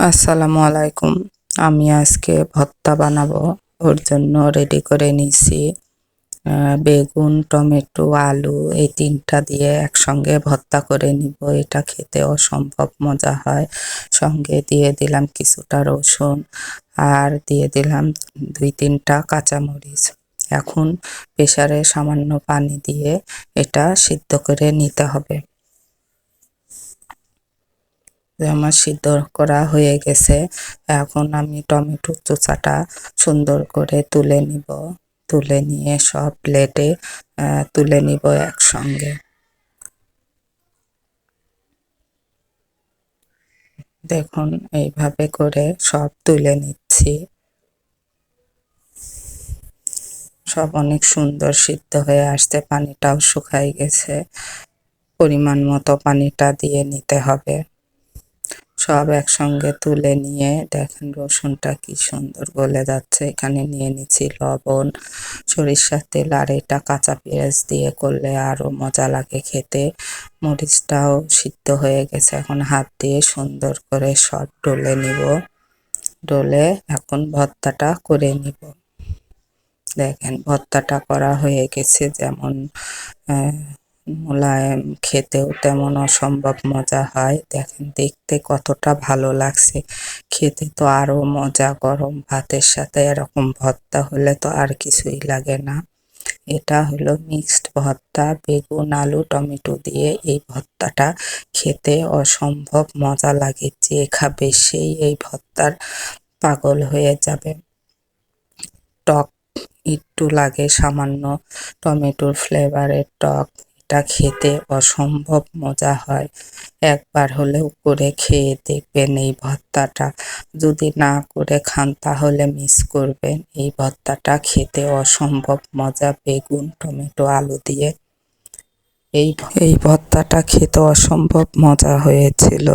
আসসালামু আলাইকুম। আমি আজকে ভর্তা বানাবো। ওর জন্য রেডি করে আহ, বেগুন টমেটো আলু এই তিনটা দিয়ে একসঙ্গে ভর্তা করে নিব। এটা খেতে অসম্ভব মজা হয়। সঙ্গে দিয়ে দিলাম কিছুটা রসুন আর দিয়ে দিলাম দুই তিনটা কাঁচামরিচ। এখন প্রেসারে সামান্য পানি দিয়ে এটা সিদ্ধ করে নিতে হবে। আমার সিদ্ধ করা হয়ে গেছে। এখন আমি টমেটো চোচাটা সুন্দর করে তুলে নিব। তুলে নিয়ে সব প্লেটে তুলে নিব একসঙ্গে। দেখুন, এইভাবে করে সব তুলে নিচ্ছি। সব অনেক সুন্দর সিদ্ধ হয়ে আসছে, পানিটাও শুকাই গেছে। পরিমাণ মতো পানিটা দিয়ে নিতে হবে। সব একসঙ্গে তুলে নিয়ে, দেখেন রসুনটা কি সুন্দর গলে যাচ্ছে। এখানে নিয়ে নিচ্ছি লবণ, সরিষার তেল আর এটা কাঁচা পেঁয়াজ দিয়ে করলে আরও মজা লাগে খেতে। মরিচটাও সিদ্ধ হয়ে গেছে, এখন হাত দিয়ে সুন্দর করে সব ডলে নিব। ডলে এখন ভর্তাটা করে নিব। দেখেন ভর্তাটা করা হয়ে গেছে যেমন মোলায়েম খেতেও তেমন অসম্ভব মজা হয়। দেখেন, দেখতে কতটা ভালো লাগছে। খেতে তো আরও মজা, গরম ভাতের সাথে এরকম ভর্তা হলে তো আর কিছুই লাগে না। এটা হলো মিক্সড ভর্তা, বেগুন, আলু, টমেটো দিয়ে এই ভর্তাটা খেতে অসম্ভব মজা লাগে। যে খাবে সেই এই ভর্তার পাগল হয়ে যাবে। টক একটু লাগে, সামান্য টমেটোর ফ্লেভারের টক। এটা খেতে অসম্ভব মজা হয়। একবার হলেও করে খেয়ে দেখবেন এই ভর্তাটা যদি না করে খান তাহলে মিস করবেন। এই ভর্তাটা খেতে অসম্ভব মজা, বেগুন, টমেটো, আলু দিয়ে। এই এই ভর্তাটা খেতে অসম্ভব মজা হয়েছিল।